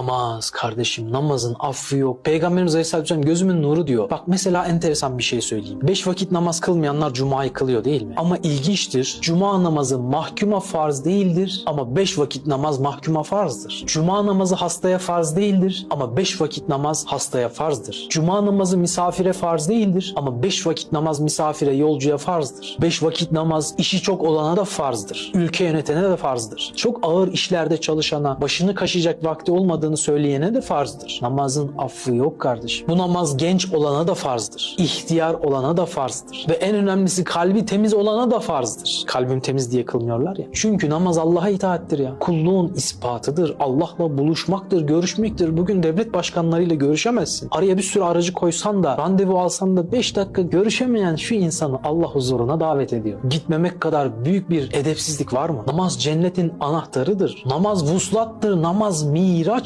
Namaz kardeşim namazın affı yok. Peygamberimiz Aleyhisselam gözümün nuru diyor. Bak mesela enteresan bir şey söyleyeyim. Beş vakit namaz kılmayanlar cumayı kılıyor değil mi? Ama ilginçtir. Cuma namazı mahkuma farz değildir ama beş vakit namaz mahkuma farzdır. Cuma namazı hastaya farz değildir ama beş vakit namaz hastaya farzdır. Cuma namazı misafire farz değildir ama beş vakit namaz misafire yolcuya farzdır. Beş vakit namaz işi çok olana da farzdır. Ülke yönetene de farzdır. Çok ağır işlerde çalışana, başını kaşıyacak vakti olmadığını söyleyene de farzdır. Namazın affı yok kardeşim. Bu namaz genç olana da farzdır. İhtiyar olana da farzdır. Ve en önemlisi kalbi temiz olana da farzdır. Kalbim temiz diye kılmıyorlar ya. Çünkü namaz Allah'a itaattir ya. Kulluğun ispatıdır. Allah'la buluşmaktır, görüşmektir. Bugün devlet başkanlarıyla görüşemezsin. Araya bir sürü aracı koysan da, randevu alsan da 5 dakika görüşemeyen şu insanı Allah huzuruna davet ediyor. Gitmemek kadar büyük bir edepsizlik var mı? Namaz cennetin anahtarıdır. Namaz vuslattır, namaz miraçtır.